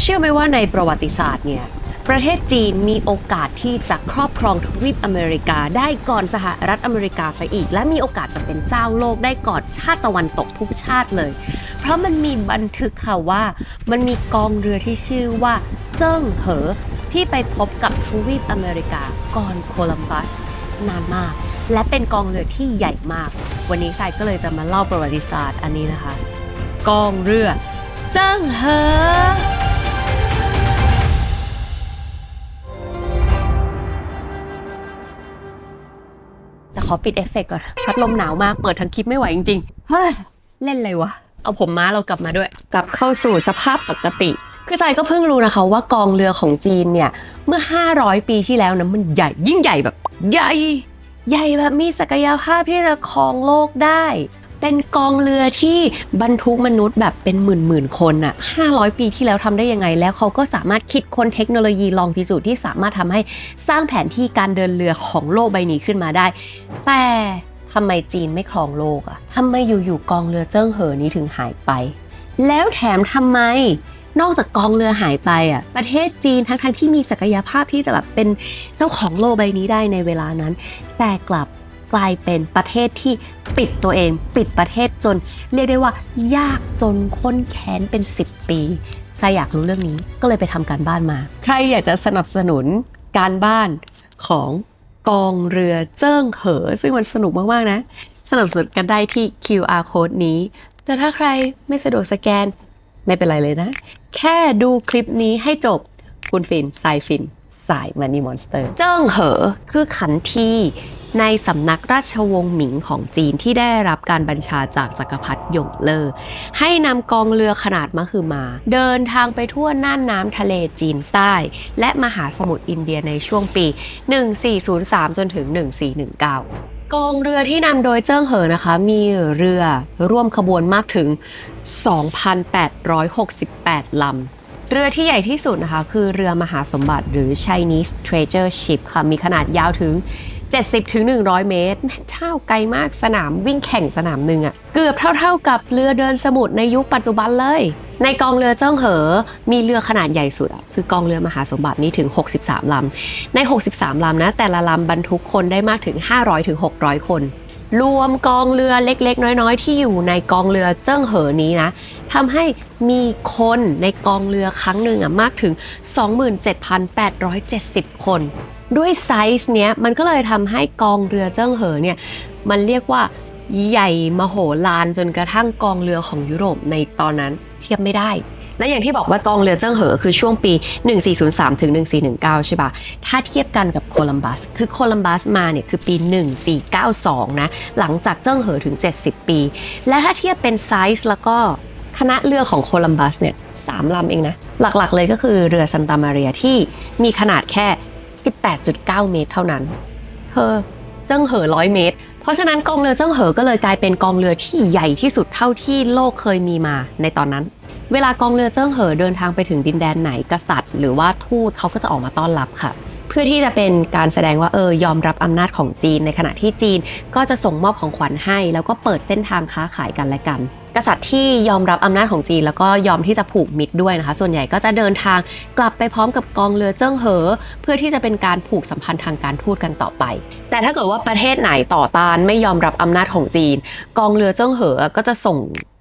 เชื่อไหมว่าในประวัติศาสตร์เนี่ยประเทศจีนมีโอกาสที่จะครอบครองทวีปอเมริกาได้ก่อนสหรัฐอเมริกาซะอีก และมีโอกาสจะเป็นเจ้าโลกได้ก่อนชาติตะวันตกทุกชาติเลย เพราะมันมีบันทึกค่ะว่า มันมีกองเรือที่ชื่อว่าเจิ้งเหอ ที่ไปพบกับทวีปอเมริกาก่อนโคลัมบัสนานมาก และเป็นกองเรือที่ใหญ่มาก วันนี้ทรายก็เลยจะมาเล่าประวัติศาสตร์อันนี้นะคะ กองเรือ เจิ้งเหอ อปิดเอฟเฟกต์ก่อน พัดลมหนาวมาก เปิดทั้งคลิปไม่ไหวจริงๆ เฮ้ย เล่นอะไรวะ เอาผมม้าเรากลับมาด้วย กลับเข้าสู่สภาพปกติ คือใจก็เพิ่งรู้นะคะว่ากองเรือของจีนเนี่ย เมื่อ 500 ปีที่แล้วนะมันใหญ่ยิ่งใหญ่แบบ ใหญ่ ใหญ่แบบมีศักยภาพที่จะครองโลกได้ เป็นกองเรือที่บรรทุกมนุษย์แบบเป็นหมื่นหมื่นๆคนอะ500 ปีที่แล้วทำได้ยังไง แล้วเขาก็สามารถคิดค้นเทคโนโลยีลองจิจูดที่สามารถทำให้สร้างแผนที่การเดินเรือของโลกใบนี้ขึ้นมาได้ แต่ทำไมจีนไม่ครองโลกอะทำไมอยู่ๆกองเรือเจิ้งเหอนี้ถึงหายไป แล้วแถมทำไมนอกจากกองเรือหายไปอะประเทศจีนทั้งๆที่มีศักยภาพที่จะแบบเป็นเจ้าของโลกใบนี้ได้ในเวลานั้น แต่กลับ กลายเป็นประเทศที่ปิดตัวเอง ปิดประเทศจน เรียกได้ว่ายากจนค้นแค้นเป็น 10 ปีซายอยากรู้เรื่องนี้ก็เลยไปทำการบ้านมา ใครอยากจะสนับสนุนการบ้านของกองเรือเจิ้งเหอ ซึ่งมันสนุกมาก ๆ นะ สนับสนุนกันได้ที่ QR code นี้ แต่ถ้าใครไม่สะดวกสแกนไม่เป็นไรเลยนะ แค่ดูคลิปนี้ให้จบคุณฟินสายฟิน สายมันนี่มอนสเตอร์ เจิ้งเหอ คือขันที ในสำนักราชวงศ์หมิงของจีนที่ได้รับการบัญชาจากจักรพรรดิหยงเลอให้นำกองเรือขนาดมหึมา เดินทางไปทั่วน่านน้ำทะเลจีนใต้ และมหาสมุทรอินเดียในช่วงปี 1403 จนถึง 1419กองเรือที่นำโดยเจิ้งเหอนะคะ มีเรือร่วมขบวนมากถึง 2,868 ลำ เรือที่ใหญ่ที่สุดนะคะ คือเรือมหาสมบัติหรือ Chinese Treasure Ship ค่ะ มีขนาดยาวถึง 70ถึง100 เมตรแม่เจ้าไกลมากสนามวิ่งแข่งสนามหนึ่งอะเกือบเท่า ๆกับเรือเดินสมุทรในยุคปัจจุบันเลย ในกองเรือเจิ้งเหอ มีเรือขนาดใหญ่สุดอะคือกองเรือมหาสมบัตินี้ถึง 63 ลำ ใน 63 ลำนะ แต่ละลำบรรทุกคนได้มากถึง 500ถึง600 คน รวมกองเรือเล็กๆ น้อยๆ ที่อยู่ในกองเรือเจิ้งเหอนี้นะทำให้มีคนในกองเรือครั้งหนึ่งอะมากถึง 27,870 คน ด้วยไซส์เนี้ยมันก็เลยทำให้กองเรือเจิ้งเหอเนี่ยมันเรียกว่าใหญ่มโหฬารจนกระทั่งกองเรือของยุโรปในตอนนั้นเทียบไม่ได้ และอย่างที่บอกว่ากองเรือเจิ้งเหอคือช่วงปี 1403ถึง1419 ใช่ปะถ้าเทียบกันกับโคลัมบัส คือโคลัมบัสมาเนี่ยคือปี 1492 นะ หลังจากเจิ้งเหอถึง 70 ปี และถ้าเทียบเป็นไซส์แล้วก็คณะเรือของโคลัมบัสเนี่ยสามลำเองนะ หลักๆเลยก็คือเรือซันตามาเรียที่มีขนาดแค่ 18.9 เมตรเท่านั้น เธอเจิ้งเหอร้อยเมตร เพราะฉะนั้นกองเรือเจิ้งเหอก็เลยกลายเป็นกองเรือที่ใหญ่ที่สุดเท่าที่โลกเคยมีมาในตอนนั้น เวลากองเรือเจิ้งเหอเดินทางไปถึงดินแดนไหนกษัตริย์ หรือว่าทูตเขาก็จะออกมาต้อนรับค่ะ เพื่อที่จะเป็นการแสดงว่าเออยอมรับอำนาจของจีน ในขณะที่จีนก็จะส่งมอบของขวัญให้ แล้วก็เปิดเส้นทางค้าขายกันและกัน กษัตริย์ที่ยอมรับอำนาจของจีน แล้วก็ยอมที่จะผูกมิตรด้วยนะคะ ส่วนใหญ่ก็จะเดินทางกลับไปพร้อมกับกองเรือเจิ้งเหอ เพื่อที่จะเป็นการผูกสัมพันธ์ทางการทูตกันต่อไป แต่ถ้าเกิดว่าประเทศไหนต่อต้านไม่ยอมรับอำนาจของจีน กองเรือเจิ้งเหอก็จะส่ง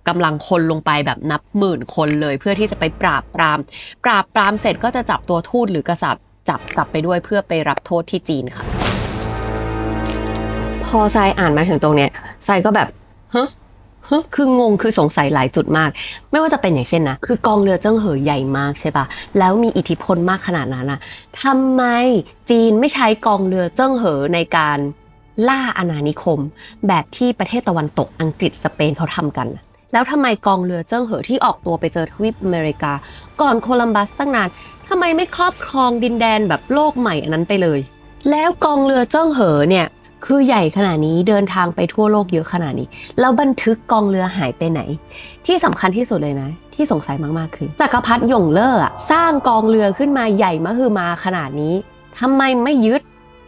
กำลังคนลงไปแบบนับหมื่นคนเลย เพื่อที่จะไปปราบปราม ปราบปรามเสร็จก็จะจับตัวทูตหรือกษัตริย์ จับกลับไปด้วยเพื่อไปรับโทษที่จีนค่ะ พอทรายอ่านมาถึงตรงเนี้ยทรายก็แบบฮะฮะคืองงคือสงสัยหลายจุดมาก ไม่ว่าจะเป็นอย่างเช่นนะ คือกองเรือเจิ้งเหอใหญ่มากใช่ปะแล้วมีอิทธิพลมากขนาดนั้นนะทำไมจีนไม่ใช้กองเรือเจิ้งเหอในการล่าอาณานิคม แบบที่ประเทศตะวันตกอังกฤษสเปนเขาทำกัน แล้วทำไมกองเรือเจิ้งเหอที่ออกตัวไปเจอทวีปอเมริกา ก่อนโคลัมบัสตั้งนานทำไมไม่ครอบครองดินแดนแบบโลกใหม่อันนั้นไปเลย แล้วกองเรือเจิ้งเหอเนี่ยคือใหญ่ขนาดนี้เดินทางไปทั่วโลกเยอะขนาดนี้ แล้วบันทึกกองเรือหายไปไหน ที่สำคัญที่สุดเลยนะ ที่สงสัยมากๆ คือจักรพรรดิหยงเล่ออะสร้างกองเรือขึ้นมาใหญ่มหึมาขนาดนี้ทำไมไม่ยึด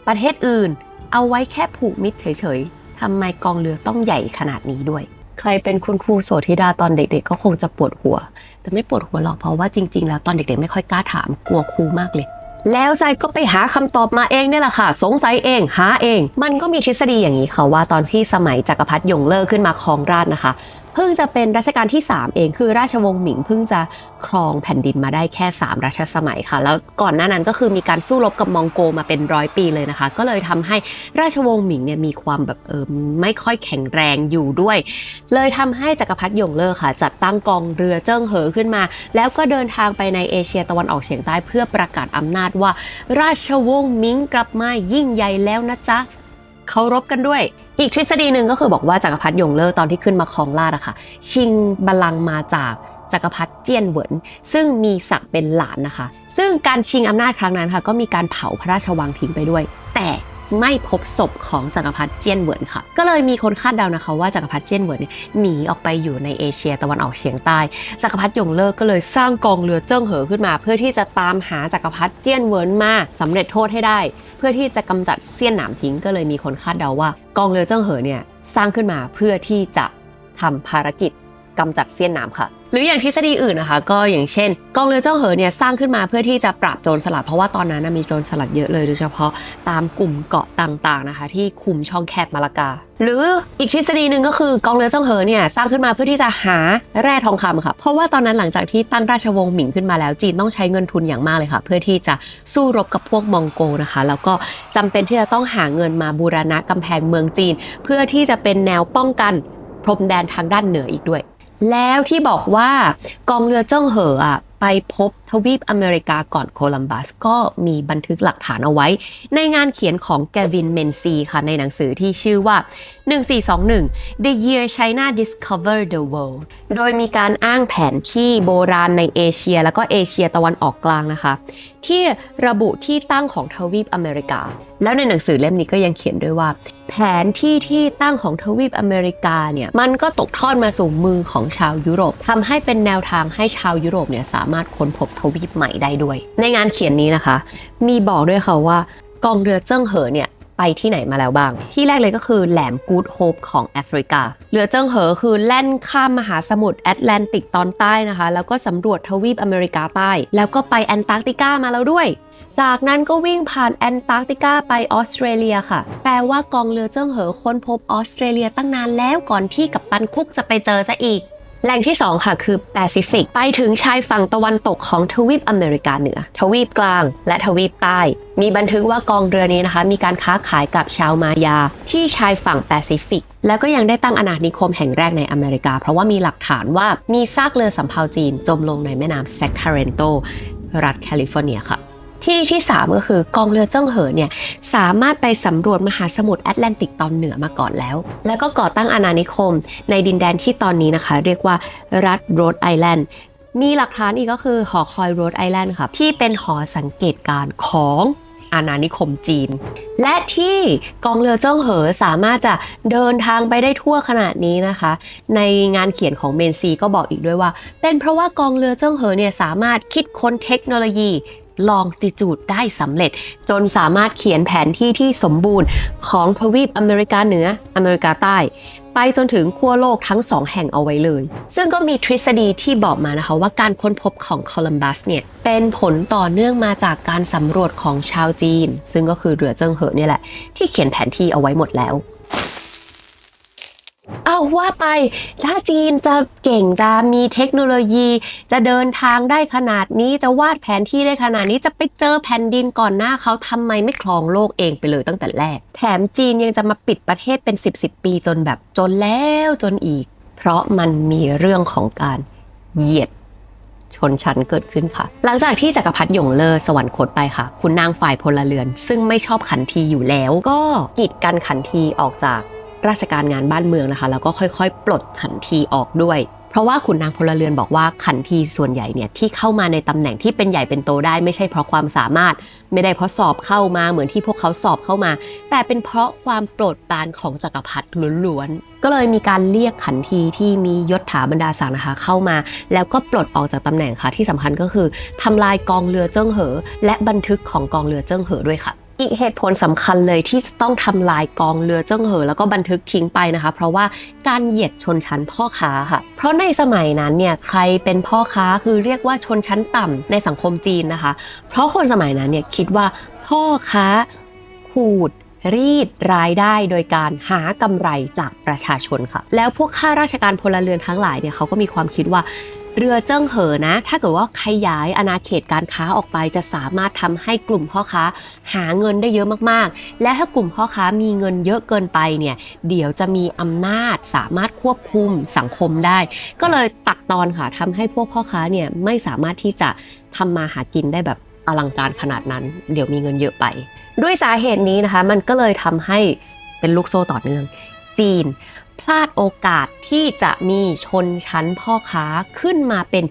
ประเทศอื่น เอาไว้แค่ผูกมิตรเฉยๆทำไมกองเรือต้องใหญ่ขนาดนี้ด้วย ใครเป็นคุณครูโสธิดาตอนเด็กๆ ก็คงจะปวดหัว แต่ไม่ปวดหัวหรอกเพราะว่าจริง ๆ แล้วตอนเด็กๆ ไม่ค่อยกล้าถามกลัวครูมากเลย แล้วใจก็ไปหาคำตอบมาเองเนี่ยแหละค่ะ สงสัยเองหาเอง มันก็มีทฤษฎีอย่างนี้ค่ะว่าตอนที่สมัยจักรพรรดิยงเลิกขึ้นมาครองราชนะคะเพิ่งจะเป็นรัชกาลที่ 3 เองคือราชวงศ์หมิงเพิ่งจะครองแผ่นดินมาได้แค่ 3 รัชสมัยค่ะ แล้วก่อนหน้านั้นก็คือมีการสู้รบกับมองโกมาเป็นร้อยปีเลยนะคะ ก็เลยทำให้ราชวงศ์หมิงเนี่ยมีความแบบเออไม่ค่อยแข็งแรงอยู่ด้วย เลยทำให้จักรพรรดิหยงเล่อค่ะ จัดตั้งกองเรือเจิ้งเหอขึ้นมา แล้วก็เดินทางไปในเอเชียตะวันออกเฉียงใต้เพื่อประกาศอำนาจว่า ราชวงศ์หมิงกลับมายิ่งใหญ่แล้วนะจ๊ะ เคารพกันด้วย อีกทฤษฎีหนึ่งก็คือบอกว่าจักรพรรดิหยงเลอร์ตอนที่ขึ้นมาครองราชอะค่ะ ชิงบัลลังก์มาจากจักรพรรดิเจียนเหวินซึ่งมีศักดิ์เป็นหลานนะคะ ซึ่งการชิงอำนาจครั้งนั้นค่ะก็มีการเผาพระราชวังทิ้งไปด้วย แต่ ไม่พบศพของจักรพรรดิเจียนเหวินค่ะ ก็เลยมีคนคาดเดานะคะว่าจักรพรรดิเจียนเหวินเนี่ยหนีออกไปอยู่ในเอเชียตะวันออกเฉียงใต้ จักรพรรดิหยงเล่อก็เลยสร้างกองเรือเจิ้งเหอขึ้นมา เพื่อที่จะตามหาจักรพรรดิเจียนเหวินมาสำเร็จโทษให้ได้ เพื่อที่จะกำจัดเสี้ยนหนามทิ้งก็เลยมีคนคาดเดาว่า กองเรือเจิ้งเหอเนี่ยสร้างขึ้นมาเพื่อที่จะทำภารกิจ กำจัดเสี้ยนนามค่ะ หรืออย่างทฤษฎีอื่นนะคะ ก็อย่างเช่น กองเรือเจ้าเหอเนี่ยสร้างขึ้นมาเพื่อที่จะปราบโจรสลัด เพราะว่าตอนนั้นมีโจรสลัดเยอะเลยโดยเฉพาะตามกลุ่มเกาะต่างๆนะคะ ที่คุมช่องแคบมาลากา หรืออีกทฤษฎีหนึ่งก็คือกองเรือเจ้าเหอเนี่ยสร้างขึ้นมาเพื่อที่จะหาแร่ทองคำค่ะเพราะว่าตอนนั้นหลังจากที่ตั้งราชวงศ์หมิงขึ้นมาแล้วจีนต้องใช้เงินทุนอย่างมากเลยค่ะ เพื่อที่จะสู้รบกับพวกมองโกนะคะ แล้วก็จำเป็นที่จะต้องหาเงินมาบูรณะกำแพงเมืองจีน เพื่อที่จะเป็นแนวป้องกันพรมแดนทางด้านเหนืออีกด้วย แล้วที่บอกว่ากองเรือเจิ้งเหออะไปพบ ทวีปอเมริกาก่อนโคลัมบัส ก็มีบันทึกหลักฐานเอาไว้ ในงานเขียนของแกวินเมนซีค่ะในหนังสือที่ชื่อว่า 1421 The Year China Discovered the World โดยมีการอ้างแผนที่โบราณในเอเชีย แล้วก็เอเชียตะวันออกกลางนะคะ ที่ระบุที่ตั้งของทวีปอเมริกา แล้วในหนังสือเล่มนี้ก็ยังเขียนด้วยว่า แผนที่ที่ตั้งของทวีปอเมริกาเนี่ยมันก็ตกทอดมาสู่มือของชาวยุโรปทำให้เป็นแนวทางให้ชาวยุโรปเนี่ยสามารถค้นพบทวีปใหม่ได้ด้วย ในงานเขียนนี้นะคะ มีบอกด้วยค่ะว่ากองเรือเจิ้งเหอเนี่ยไปที่ไหนมาแล้วบ้าง ที่แรกเลยก็คือแหลมกูดโฮปของแอฟริกา เรือเจิ้งเหอคือแล่นข้ามมหาสมุทรแอตแลนติกตอนใต้นะคะ แล้วก็สำรวจทวีปอเมริกาใต้ แล้วก็ไปแอนตาร์กติกามาแล้วด้วย จากนั้นก็วิ่งผ่านแอนตาร์กติกาไปออสเตรเลียค่ะ แปลว่ากองเรือเจิ้งเหอค้นพบออสเตรเลียตั้งนานแล้วก่อนที่กัปตันคุกจะไปเจอซะอีก แหล่งที่ 2 ค่ะคือแปซิฟิกไปถึงชายฝั่งตะวันตกของทวีปอเมริกาเหนือ ทวีปกลาง และทวีปใต้ มีบันทึกว่ากองเรือนี้นะคะ มีการค้าขายกับชาวมายา ที่ชายฝั่งแปซิฟิก แล้วก็ยังได้ตั้งอาณานิคมแห่งแรกในอเมริกา เพราะว่ามีหลักฐานว่ามีซากเรือสำเภาจีนจมลงในแม่น้ำแซคคาเรนโตรัฐแคลิฟอร์เนียค่ะ ที่ที่ 3 ก็คือกองเรือเจิ้งเหอเนี่ยสามารถไปสำรวจมหาสมุทรแอตแลนติกตอนเหนือมาก่อนแล้ว แล้วก็ก่อตั้งอาณานิคม ในดินแดนที่ตอนนี้นะคะ เรียกว่ารัฐโรดไอแลนด์มีหลักฐานอีกก็คือหอคอยโรดไอแลนด์ค่ะที่เป็นหอสังเกตการณ์ของอาณานิคมจีน และที่กองเรือเจิ้งเหอสามารถจะเดินทางไปได้ทั่วขนาดนี้นะคะ ในงานเขียนของเมนซีก็บอกอีกด้วยว่า เป็นเพราะว่ากองเรือเจิ้งเหอเนี่ยสามารถคิดค้นเทคโนโลยี ลองติจูดได้สำเร็จ จนสามารถเขียนแผนที่ที่สมบูรณ์ของทวีปอเมริกาเหนืออเมริกาใต้ ไปจนถึงขั้วโลกทั้งสองแห่งเอาไว้เลย ซึ่งก็มีทฤษฎีที่บอกมานะคะว่าการค้นพบของโคลัมบัสเนี่ยเป็นผลต่อเนื่องมาจากการสำรวจของชาวจีน ซึ่งก็คือเรือเจิ้งเหอเนี่ยแหละที่เขียนแผนที่เอาไว้หมดแล้ว ว่าไป ถ้าจีนจะเก่งจะมีเทคโนโลยี จะเดินทางได้ขนาดนี้จะวาดแผนที่ได้ขนาดนี้จะไปเจอแผ่นดินก่อนหน้าเขาทำไมไม่ครองโลกเองไปเลยตั้งแต่แรก แถมจีนยังจะมาปิดประเทศเป็น 10บสปีจนแบบจนแล้วจนอีก เพราะมันมีเรื่องของการเหยียดชนชั้นเกิดขึ้นค่ะ หลังจากที่จักรพรรดิหยงเลอสวรรคตไปค่ะ คุณนางฝ่ายพลเรือน ซึ่งไม่ชอบขันทีอยู่แล้ว ก็กีดกันขันทีออกจาก ราชการงานบ้านเมืองนะคะ แล้วก็ค่อยๆ ปลดขันทีออกด้วย เพราะว่าขุนนางพลเรือนบอกว่าขันทีส่วนใหญ่เนี่ยที่เข้ามาในตำแหน่งที่เป็นใหญ่เป็นโตได้ไม่ใช่เพราะความสามารถ ไม่ได้เพราะสอบเข้ามาเหมือนที่พวกเขาสอบเข้ามา แต่เป็นเพราะความโปรดปรานของจักรพรรดิล้วนๆก็เลยมีการเรียกขันทีที่มียศถาบรรดาศักดิ์นะคะเข้ามา แล้วก็ปลดออกจากตำแหน่งค่ะที่สำคัญก็คือทำลายกองเรือเจิ้งเหอ และบันทึกของกองเรือเจิ้งเหอด้วยค่ะ อีกเหตุผลสำคัญเลยที่จะต้องทำลายกองเรือเจิ้งเหอ แล้วก็บันทึกทิ้งไปนะคะ เพราะว่าการเหยียดชนชั้นพ่อค้าค่ะ เพราะในสมัยนั้นเนี่ยใครเป็นพ่อค้าคือเรียกว่าชนชั้นต่ำในสังคมจีนนะคะ เพราะคนสมัยนั้นเนี่ยคิดว่าพ่อค้าขูดรีดรายได้โดยการหากำไรจากประชาชนค่ะ แล้วพวกข้าราชการพลเรือนทั้งหลายเนี่ยเขาก็มีความคิดว่า เรือเจิ้งเหอนะ ถ้าเกิดว่าขยายอาณาเขตการค้าออกไป จะสามารถทำให้กลุ่มพ่อค้าหาเงินได้เยอะมากๆ และถ้ากลุ่มพ่อค้ามีเงินเยอะเกินไปเนี่ย เดี๋ยวจะมีอำนาจสามารถควบคุมสังคมได้ ก็เลยตัดตอนค่ะทำให้พวกพ่อค้าเนี่ยไม่สามารถที่จะทำมาหากินได้แบบอลังการขนาดนั้น เดี๋ยวมีเงินเยอะไป ด้วยสาเหตุนี้นะคะ มันก็เลยทำให้เป็นลูกโซ่ต่อเนื่องจีน พลาดโอกาสที่จะมีชนชั้นพ่อค้าขึ้นมาเป็น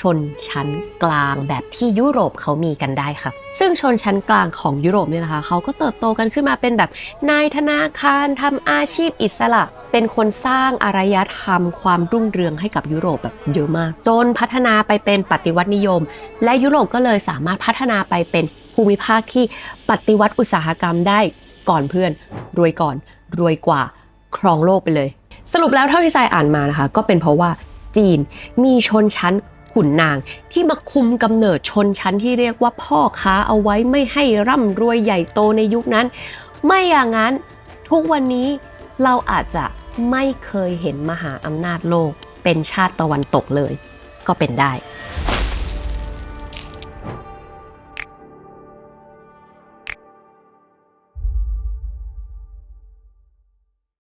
ชนชั้นกลางแบบที่ยุโรปเขามีกันได้ค่ะ ซึ่งชนชั้นกลางของยุโรปเนี่ยนะคะเขาก็เติบโตกันขึ้นมาเป็นแบบนายธนาคารทำอาชีพอิสระ เป็นคนสร้างอารยธรรม ความรุ่งเรืองให้กับยุโรปแบบเยอะมาก จนพัฒนาไปเป็นปฏิวัตินิยม และยุโรปก็เลยสามารถพัฒนาไปเป็นภูมิภาคที่ปฏิวัติอุตสาหกรรมได้ก่อนเพื่อน รวยก่อน รวยกว่าครองโลกไปเลย สรุปแล้วเท่าที่ทรายอ่านมานะคะ ก็เป็นเพราะว่าจีนมีชนชั้นขุนนางที่มาคุมกำเนิดชนชั้นที่เรียกว่าพ่อค้าเอาไว้ไม่ให้ร่ำรวยใหญ่โตในยุคนั้น ไม่อย่างนั้นทุกวันนี้เราอาจจะไม่เคยเห็นมหาอำนาจโลกเป็นชาติตะวันตกเลย ก็เป็นได้